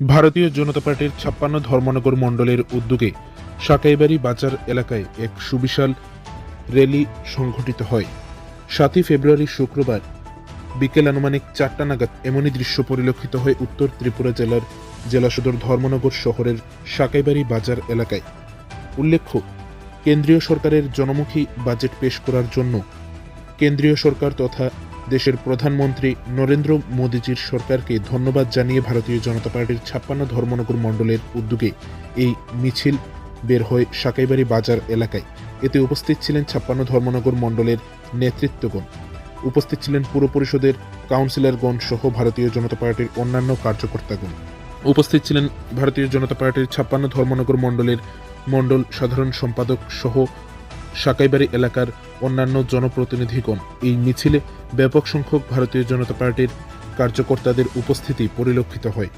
ভারতীয় জনতা পার্টির ছাপ্পান্ন ধর্মনগর মণ্ডলের উদ্যোগে সাকাইবাড়ি বাজার এলাকায় এক সুবিশাল র্যালি সংঘটিত হয়। সাতই ফেব্রুয়ারি শুক্রবার বিকেল আনুমানিক চারটা নাগাদ এমনই দৃশ্য পরিলক্ষিত হয় উত্তর ত্রিপুরা জেলার জেলা সদর ধর্মনগর শহরের সাকাইবাড়ি বাজার এলাকায়। উল্লেখ্য, কেন্দ্রীয় সরকারের জনমুখী বাজেট পেশ করার জন্য কেন্দ্রীয় সরকার তথা দেশের প্রধানমন্ত্রী নরেন্দ্র মোদীজির সরকারকে ধন্যবাদ জানিয়ে ভারতীয় জনতা পার্টির ছাপ্পান্ন ধর্মনগর মণ্ডলের উদ্যোগে এই মিছিল বের হয় সাকাইবাড়ি বাজার এলাকায়। এতে উপস্থিত ছিলেন ছাপ্পান্ন ধর্মনগর মণ্ডলের নেতৃত্বগণ। উপস্থিত ছিলেন পুর পরিষদের কাউন্সিলরগণ সহ ভারতীয় জনতা পার্টির অন্যান্য কার্যকর্তাগণ। উপস্থিত ছিলেন ভারতীয় জনতা পার্টির ছাপ্পান্ন ধর্মনগর মণ্ডলের মণ্ডল সাধারণ সম্পাদক সহ সাকাইবাড়ি এলাকার অন্যান্য জনপ্রতিনিধিগণ এই মিছিলে ব্যাপক সংখ্যক ভারতীয় জনতা পার্টির কার্যকর্তাদের উপস্থিতি পরিলক্ষিত হয়।